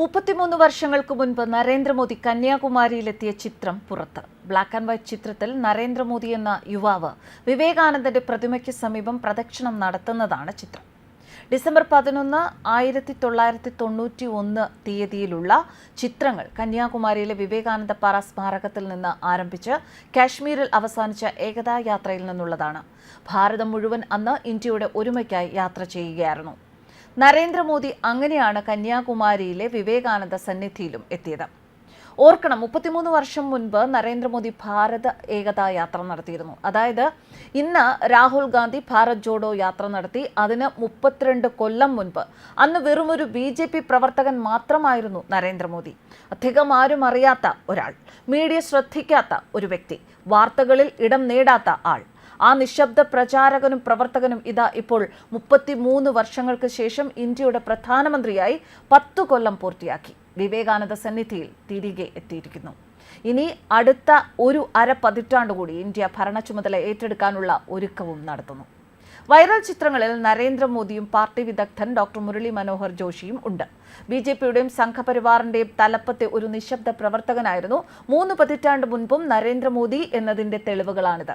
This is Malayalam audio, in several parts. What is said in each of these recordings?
മുപ്പത്തിമൂന്ന് വർഷങ്ങൾക്ക് മുൻപ് നരേന്ദ്രമോദി കന്യാകുമാരിയിലെത്തിയ ചിത്രം പുറത്ത്. ബ്ലാക്ക് ആൻഡ് വൈറ്റ് ചിത്രത്തിൽ നരേന്ദ്രമോദി എന്ന യുവാവ് വിവേകാനന്ദന്റെ പ്രതിമയ്ക്ക് സമീപം പ്രദക്ഷിണം നടത്തുന്നതാണ് ചിത്രം. ഡിസംബർ പതിനൊന്ന് ആയിരത്തി തൊള്ളായിരത്തി തൊണ്ണൂറ്റി ഒന്ന് തീയതിയിലുള്ള ചിത്രങ്ങൾ കന്യാകുമാരിയിലെ വിവേകാനന്ദ പാറ സ്മാരകത്തിൽ നിന്ന് ആരംഭിച്ച് കാശ്മീരിൽ അവസാനിച്ച ഏകതാ യാത്രയിൽ നിന്നുള്ളതാണ്. ഭാരതം മുഴുവൻ അന്ന് ഇന്ത്യയുടെ ഒരുമയ്ക്കായി യാത്ര ചെയ്യുകയായിരുന്നു. നരേന്ദ്രമോദി അങ്ങനെയാണ് കന്യാകുമാരിയിലെ വിവേകാനന്ദ സന്നിധിയിലും എത്തിയത്. ഓർക്കണം മുപ്പത്തിമൂന്ന് വർഷം മുൻപ് നരേന്ദ്രമോദി ഭാരത ഏകതാ യാത്ര നടത്തിയിരുന്നു. അതായത് ഇന്ന് രാഹുൽ ഗാന്ധി ഭാരത് ജോഡോ യാത്ര നടത്തി. അതിന് മുപ്പത്തിരണ്ട് കൊല്ലം മുൻപ് അന്ന് വെറുമൊരു ബി ജെ പി പ്രവർത്തകൻ മാത്രമായിരുന്നു നരേന്ദ്രമോദി. അധികം ആരും അറിയാത്ത ഒരാൾ മീഡിയ ശ്രദ്ധിക്കാത്ത ഒരു വ്യക്തി വാർത്തകളിൽ ഇടം നേടാത്ത ആൾ. ആ നിശബ്ദ പ്രചാരകനും പ്രവർത്തകനും ഇതാ ഇപ്പോൾ മുപ്പത്തിമൂന്ന് വർഷങ്ങൾക്ക് ശേഷം ഇന്ത്യയുടെ പ്രധാനമന്ത്രിയായി പത്തു കൊല്ലം പൂർത്തിയാക്കി. വിവേകാനന്ദ സന്നിധിയിൽ തിരികെ എത്തിയിരിക്കുന്നു. ഇനി അടുത്ത ഒരു അര പതിറ്റാണ്ട് കൂടി ഇന്ത്യ ഭരണ ചുമതല ഏറ്റെടുക്കാനുള്ള ഒരുക്കവും നടത്തുന്നു. വൈറൽ ചിത്രങ്ങളിൽ നരേന്ദ്രമോദിയും പാർട്ടി വിദഗ്ധൻ ഡോക്ടർ മുരളി മനോഹർ ജോഷിയും ഉണ്ട്. ബി ജെ പിയുടെയും സംഘപരിവാറിന്റെയും തലപ്പത്തെ ഒരു നിശബ്ദ പ്രവർത്തകനായിരുന്നു. മൂന്ന് പതിറ്റാണ്ട് മുൻപും നരേന്ദ്രമോദി എന്നതിന്റെ തെളിവുകളാണിത്.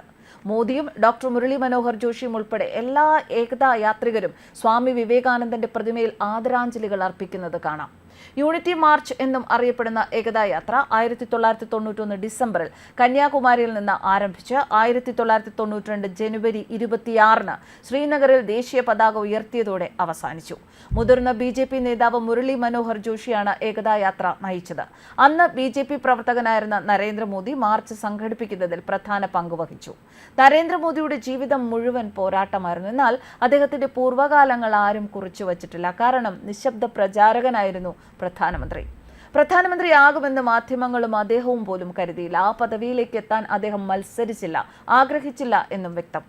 മോദിയും ഡോക്ടർ മുരളി മനോഹർ ജോഷിയും ഉൾപ്പെടെ എല്ലാ ഏകതാ യാത്രികരും സ്വാമി വിവേകാനന്ദന്റെ പ്രതിമയിൽ ആദരാഞ്ജലികൾ അർപ്പിക്കുന്നത് കാണാം. യൂണിറ്റി മാർച്ച് എന്നും അറിയപ്പെടുന്ന ഏകതാ യാത്ര ആയിരത്തി തൊള്ളായിരത്തി തൊണ്ണൂറ്റൊന്ന് ഡിസംബറിൽ കന്യാകുമാരിയിൽ നിന്ന് ആരംഭിച്ച് ആയിരത്തി തൊള്ളായിരത്തി തൊണ്ണൂറ്റിരണ്ട് ജനുവരി ഇരുപത്തിയാറിന് ശ്രീനഗറിൽ ദേശീയ പതാക ഉയർത്തിയതോടെ അവസാനിച്ചു. മുതിർന്ന ബി ജെ പി നേതാവ് മുരളി മനോഹർ ജോഷിയാണ് ഏകതാ യാത്ര നയിച്ചത്. അന്ന് ബി ജെ പി പ്രവർത്തകനായിരുന്ന നരേന്ദ്രമോദി മാർച്ച് സംഘടിപ്പിക്കുന്നതിൽ പ്രധാന പങ്കുവഹിച്ചു നരേന്ദ്രമോദിയുടെ ജീവിതം മുഴുവൻ പോരാട്ടമായിരുന്നു. എന്നാൽ അദ്ദേഹത്തിന്റെ പൂർവകാലങ്ങൾ ആരും കുറിച്ചു വച്ചിട്ടില്ല. കാരണം നിശബ്ദ പ്രചാരകനായിരുന്നു പ്രധാനമന്ത്രി. പ്രധാനമന്ത്രിയാകുമെന്ന് മാധ്യമങ്ങളും അദ്ദേഹവും പോലും കരുതിയില്ല. ആ പദവിയിലേക്ക് എത്താൻ അദ്ദേഹം മത്സരിച്ചില്ല ആഗ്രഹിച്ചില്ല എന്നും വ്യക്തം.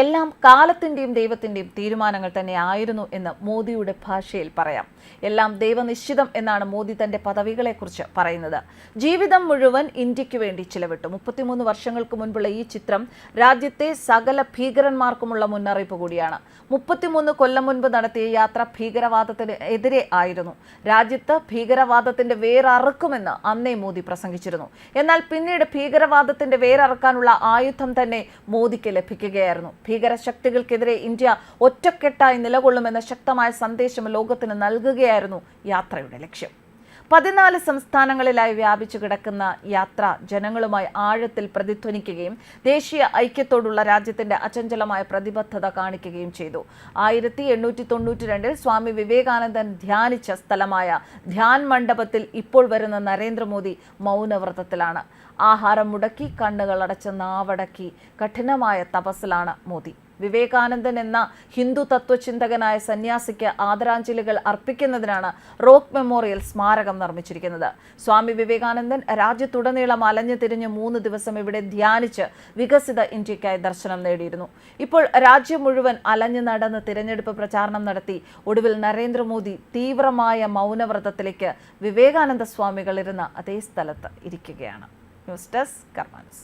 എല്ലാം കാലത്തിന്റെയും ദൈവത്തിന്റെയും തീരുമാനങ്ങൾ തന്നെ ആയിരുന്നു എന്ന് മോദിയുടെ ഭാഷയിൽ പറയാം. എല്ലാം ദൈവനിശ്ചിതം എന്നാണ് മോദി തന്റെ പദവികളെക്കുറിച്ച് പറയുന്നത്. ജീവിതം മുഴുവൻ ഇന്ത്യയ്ക്ക് വേണ്ടി ചിലവിട്ടു. മുപ്പത്തിമൂന്ന് വർഷങ്ങൾക്ക് മുൻപുള്ള ഈ ചിത്രം രാജ്യത്തെ സകല ഭീകരന്മാർക്കുമുള്ള മുന്നറിയിപ്പ് കൂടിയാണ്. മുപ്പത്തിമൂന്ന് കൊല്ലം മുൻപ് നടത്തിയ യാത്ര ഭീകരവാദത്തിന് എതിരെ ആയിരുന്നു. രാജ്യത്ത് ഭീകരവാദത്തിന്റെ വേററുക്കുമെന്ന് അന്നേ മോദി പ്രസംഗിച്ചിരുന്നു. എന്നാൽ പിന്നീട് ഭീകരവാദത്തിന്റെ വേററുക്കാനുള്ള ആയുധം തന്നെ മോദിക്ക് ലഭിക്കുകയായിരുന്നു. ഭീകരശക്തികൾക്കെതിരെ ഇന്ത്യ ഒറ്റക്കെട്ടായി നിലകൊള്ളുമെന്ന ശക്തമായ സന്ദേശം ലോകത്തിന് നൽകുകയായിരുന്നു യാത്രയുടെ ലക്ഷ്യം. പതിനാല് സംസ്ഥാനങ്ങളിലായി വ്യാപിച്ചു കിടക്കുന്ന യാത്ര ജനങ്ങളുമായി ആഴത്തിൽ പ്രതിധ്വനിക്കുകയും ദേശീയ ഐക്യത്തോടുള്ള രാജ്യത്തിന്റെ അചഞ്ചലമായ പ്രതിബദ്ധത കാണിക്കുകയും ചെയ്തു. ആയിരത്തി എണ്ണൂറ്റി തൊണ്ണൂറ്റി രണ്ടിൽ സ്വാമി വിവേകാനന്ദൻ ധ്യാനിച്ച സ്ഥലമായ ധ്യാൻ മണ്ഡപത്തിൽ ഇപ്പോൾ വരുന്ന നരേന്ദ്രമോദി മൗനവ്രതത്തിലാണ്. ആഹാരം മുടക്കി കണ്ണുകൾ അടച്ച് നാവടക്കി കഠിനമായ തപസ്സിലാണ് മോദി. വിവേകാനന്ദൻ എന്ന ഹിന്ദു തത്വചിന്തകനായ സന്യാസിക്ക് ആദരാഞ്ജലികൾ അർപ്പിക്കുന്നതിനാണ് റോക്ക് മെമ്മോറിയൽ സ്മാരകം നിർമ്മിച്ചിരിക്കുന്നത്. സ്വാമി വിവേകാനന്ദൻ രാജ്യത്തുടനീളം അലഞ്ഞു തിരിഞ്ഞ് മൂന്ന് ദിവസം ഇവിടെ ധ്യാനിച്ച് വികസിത ഇന്ത്യക്കായി ദർശനം നേടിയിരുന്നു. ഇപ്പോൾ രാജ്യം മുഴുവൻ അലഞ്ഞു നടന്ന് തിരഞ്ഞെടുപ്പ് പ്രചാരണം നടത്തി ഒടുവിൽ നരേന്ദ്രമോദി തീവ്രമായ മൗനവ്രതത്തിലേക്ക് വിവേകാനന്ദ സ്വാമികൾ ഇരുന്ന അതേ സ്ഥലത്ത് ഇരിക്കുകയാണ്. News desk കർമാനസ്.